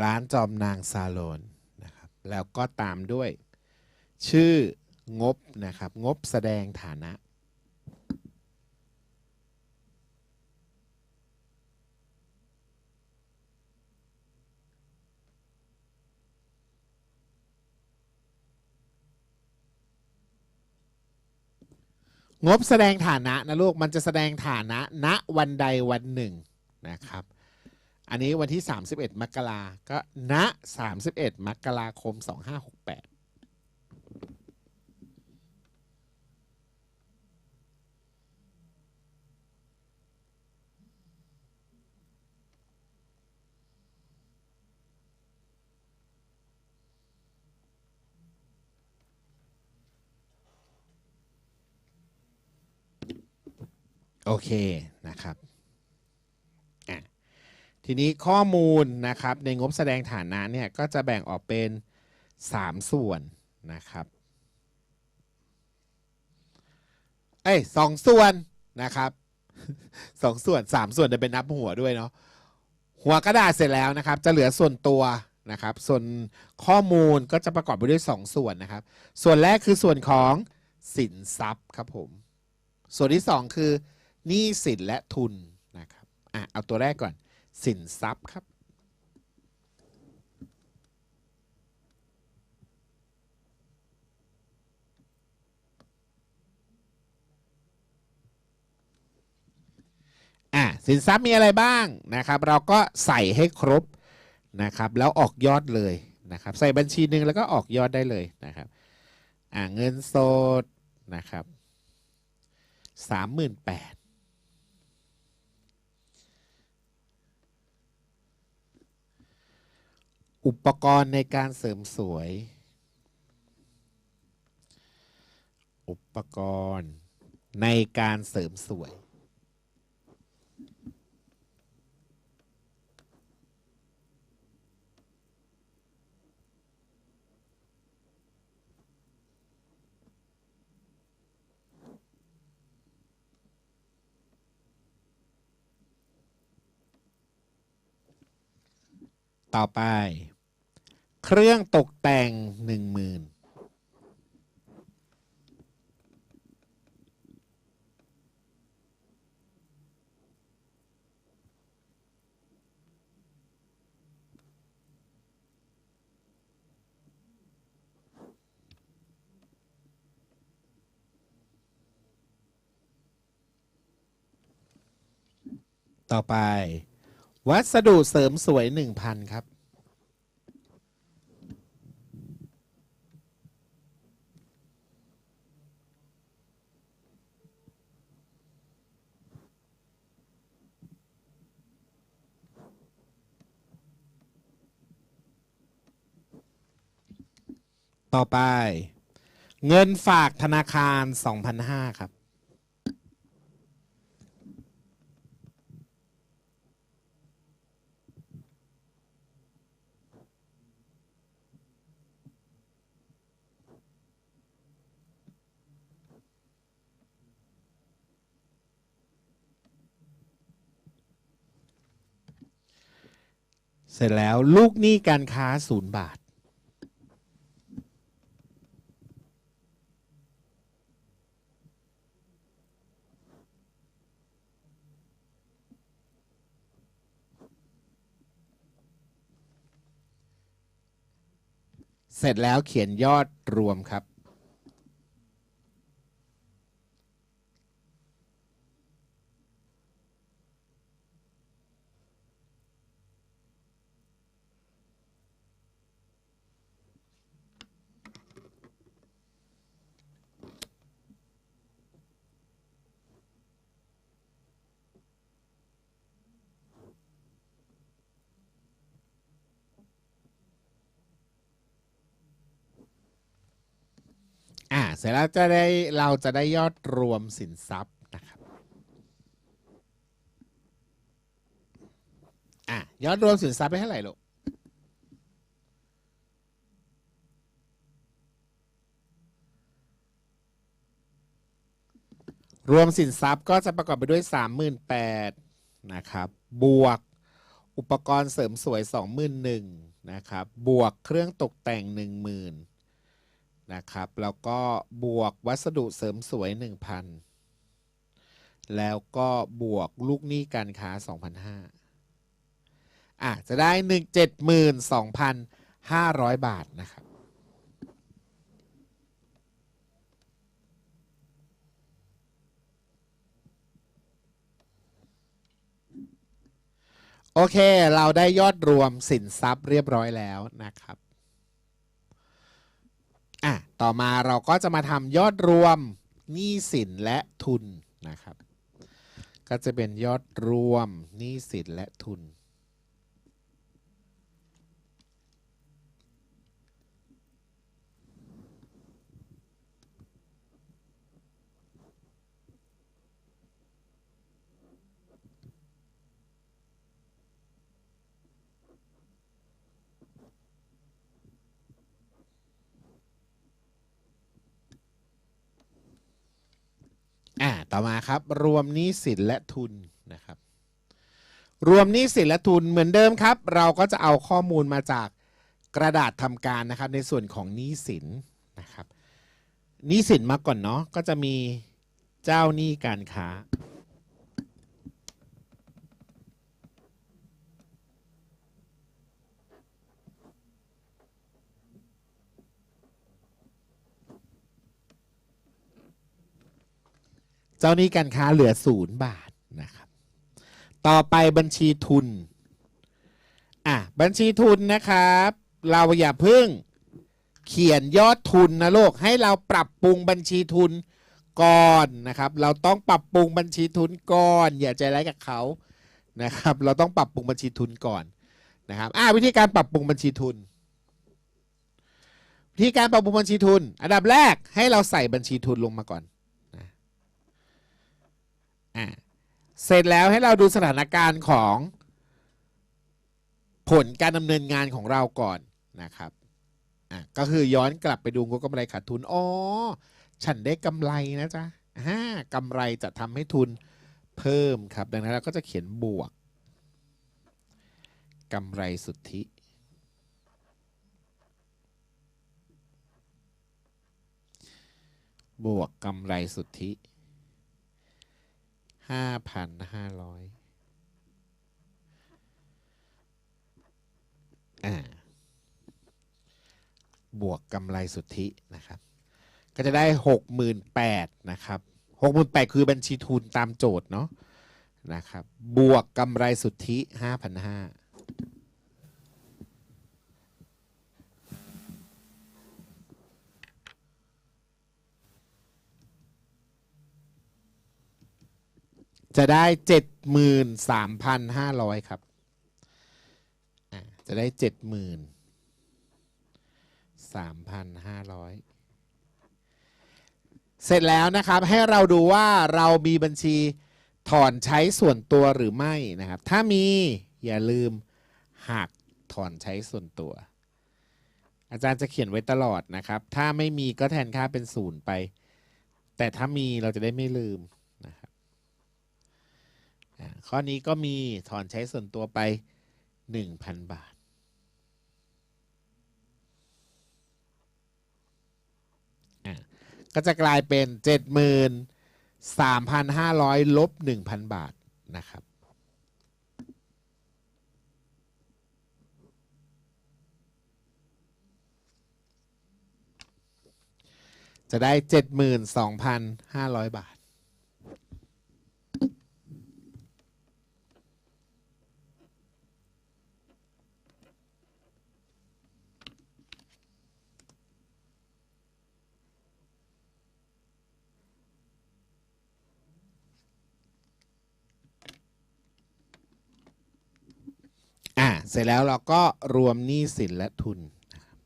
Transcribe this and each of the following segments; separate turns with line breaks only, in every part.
ร้านจอมนางซาโลนนะครับแล้วก็ตามด้วย ชื่องบนะครับ งบแสดงฐานะงบแสดงฐานะนะลูก มันจะแสดงฐานะณวันใดวันหนึ่งนะครับ อันนี้วันที่ 31 มกราก็ณ31 มกราคม 2568โอเคนะครับ ทีนี้ข้อมูลนะครับในงบแสดงฐานะเนี่ยก็จะแบ่งออกเป็น 3 ส่วนนะครับ เอ้ยสองส่วนนะครับสองส่วนสามส่วนจะเป็นนับหัวด้วยเนาะหัวกระดาษเสร็จแล้วนะครับ จะเหลือส่วนตัวนะครับ ส่วนข้อมูลก็จะประกอบไปด้วย 2 ส่วนนะครับ ส่วนแรกคือส่วนของสินทรัพย์ครับผม ส่วนที่ 2 คือหนี้สินและทุนนะครับอะเอาตัวแรกก่อน สินทรัพย์ครับ อะสินทรัพย์มีอะไรบ้างนะครับ เราก็ใส่ให้ครบนะครับ แล้วออกยอดเลยนะครับ ใส่บัญชีหนึ่งแล้วก็ออกยอดได้เลยนะครับ อะเงินสดนะครับสามหมื่นแปด อุปกรณ์ในการเสริมสวย อุปกรณ์ในการเสริมสวย ต่อไป เครื่องตกแต่งหนึ่งหมื่นต่อไป วัสดุเสริมสวยหนึ่งพันครับ ต่อไป เงินฝากธนาคาร2,500ครับ เสร็จแล้วลูกหนี้การค้าศูนย์บาท เสร็จแล้วเขียนยอดรวมครับ อ่า เสร็จแล้วจะได้เราจะได้ยอดรวมสินทรัพย์นะครับอะยอดรวมสินทรัพย์ไปเท่าไหร่ลูกรวมสินทรัพย์ก็จะประกอบไปด้วย 38,000นะครับ บวกอุปกรณ์เสริมสวย 21,000นะครับ บวกเครื่องตกแต่ง 10,000 นะครับ แล้วก็บวกวัสดุเสริมสวย 1,000 แล้วก็บวกลูกหนี้การค้า 2,500อะจะได้ 172,500 บาทนะครับโอเค เราได้ยอดรวมสินทรัพย์เรียบร้อยแล้วนะครับ ต่อมาเราก็จะมาทำยอดรวมหนี้สินและทุนนะครับ ก็จะเป็นยอดรวมหนี้สินและทุน อ่า ต่อมาครับรวมหนี้สินและทุนนะครับ รวมหนี้สินและทุนเหมือนเดิมครับ เราก็จะเอาข้อมูลมาจากกระดาษทำการนะครับ ในส่วนของหนี้สินนะครับหนี้สินมาก่อนเนาะก็จะมีเจ้าหนี้การค้า เจ้าหนี้การค้าเหลือศูนย์บาทนะครับ ต่อไปบัญชีทุน อะ บัญชีทุนนะครับ เราอย่าเพิ่งเขียนยอดทุนนะโลกให้เราปรับปรุงบัญชีทุนก่อนนะครับ เราต้องปรับปรุงบัญชีทุนก่อน อย่าใจร้ายกับเขานะครับ เราต้องปรับปรุงบัญชีทุนก่อนนะครับอะวิธีการปรับปรุงบัญชีทุน วิธีการปรับปรุงบัญชีทุน อันดับแรกให้เราใส่บัญชีทุนลงมาก่อน อะเสร็จแล้วให้เราดูสถานการณ์ของผลการดำเนินงานของเราก่อนนะครับอะก็คือย้อนกลับไปดูงบกำไรขาดทุนอ๋อฉันได้กำไรนะจ๊ะฮ่ากำไรจะทำให้ทุนเพิ่มครับ ดังนั้นเราก็จะเขียนบวกกำไรสุทธิบวกกำไรสุทธิ ห้าพันห้าร้อยอ่า บวกกำไรสุทธินะครับ ก็จะได้หกหมื่นแปดนะครับหกหมื่นแปดคือบัญชีทุนตามโจทย์เนาะนะครับ บวกกำไรสุทธิห้าพันห้า จะได้เจ็ดหมื่นสามพันห้าร้อยครับ จะได้เจ็ดหมื่นสามพันห้าร้อยเสร็จแล้วนะครับ ให้เราดูว่าเรามีบัญชีถอนใช้ส่วนตัวหรือไม่นะครับ ถ้ามีอย่าลืมหักถอนใช้ส่วนตัว อาจารย์จะเขียนไว้ตลอดนะครับ ถ้าไม่มีก็แทนค่าเป็นศูนย์ไป แต่ถ้ามีเราจะได้ไม่ลืม ข้อนี้ก็มีถอนใช้ส่วนตัวไป 1,000 บาท ก็จะกลายเป็น 73,500 ลบ 1,000 บาทนะครับจะได้ 72,500 บาท อ่า เสร็จแล้วเราก็รวมหนี้สินและทุนนะครับ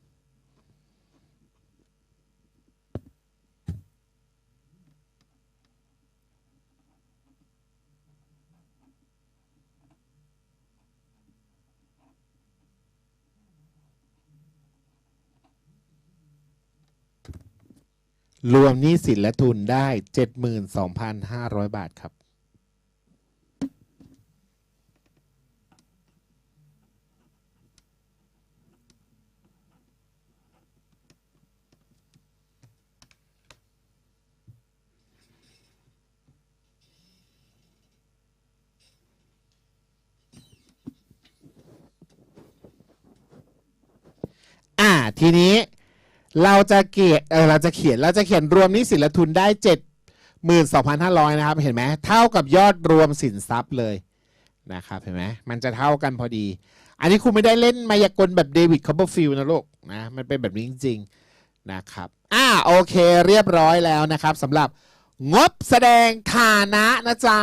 รวมหนี้สินและทุนได้ 72,500 บาทครับ ทีนี้เราจะเกียเออเราจะเขียนเราจะเขียนรวมหนี้สินและทุนได้เจ็ดหมื่นสองพันห้าร้อยนะครับ เห็นไหมเท่ากับยอดรวมสินทรัพย์เลยนะครับเห็นไหมมันจะเท่ากันพอดี อันนี้คุณไม่ได้เล่นมายากลแบบเดวิดคอปเปอร์ฟิลนะลูกนะมันเป็นแบบนี้จริงๆนะครับอ่าโอเคเรียบร้อยแล้วนะครับสำหรับงบแสดงฐานะนะจ๊ะ